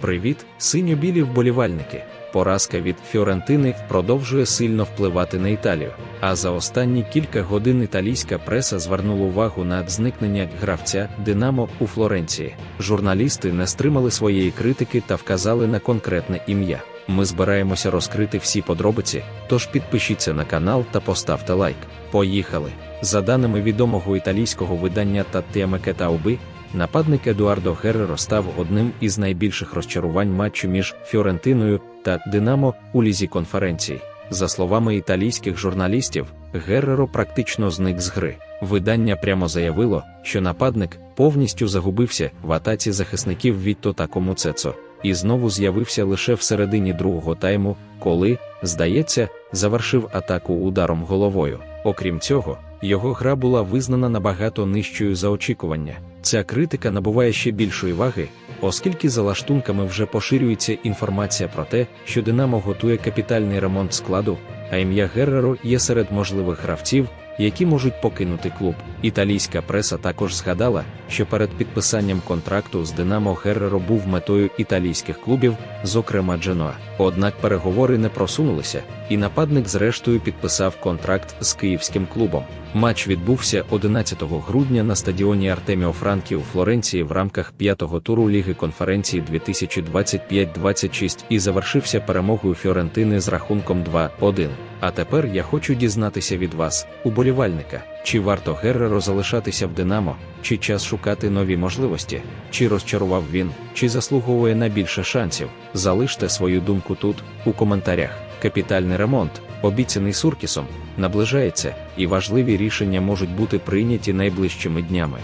Привіт, синьо-білі вболівальники. Поразка від Фіорентини продовжує сильно впливати на Італію. А за останні кілька годин італійська преса звернула увагу на зникнення гравця Динамо у Флоренції. Журналісти не стримали своєї критики та вказали на конкретне ім'я. Ми збираємося розкрити всі подробиці, тож підпишіться на канал та поставте лайк. Поїхали! За даними відомого італійського видання Таттеме Кетауби, Нападник Едуардо Герреро став одним із найбільших розчарувань матчу між Фіорентиною та Динамо у лізі конференції. За словами італійських журналістів, Герреро практично зник з гри. Видання прямо заявило, що нападник повністю загубився в атаці захисників Вітто та Комуцецо, і знову з'явився лише в середині другого тайму, коли, здається, завершив атаку ударом головою. Окрім цього, його гра була визнана набагато нижчою за очікування. Ця критика набуває ще більшої ваги, оскільки за лаштунками вже поширюється інформація про те, що Динамо готує капітальний ремонт складу, а ім'я Герреро є серед можливих гравців, які можуть покинути клуб. Італійська преса також згадала, що перед підписанням контракту з Динамо Герреро був метою італійських клубів, зокрема Дженоа. Однак переговори не просунулися, і нападник зрештою підписав контракт з київським клубом. Матч відбувся 11 грудня на стадіоні Артеміо Франкі у Флоренції в рамках п'ятого туру Ліги конференції 2025-26 і завершився перемогою Фіорентини з рахунком 2-1. А тепер я хочу дізнатися від вас, уболівальника, чи варто Герреро залишатися в Динамо, чи час шукати нові можливості, чи розчарував він, чи заслуговує на більше шансів. Залиште свою думку тут, у коментарях. Капітальний ремонт, обіцяний Суркісом, наближається, і важливі рішення можуть бути прийняті найближчими днями.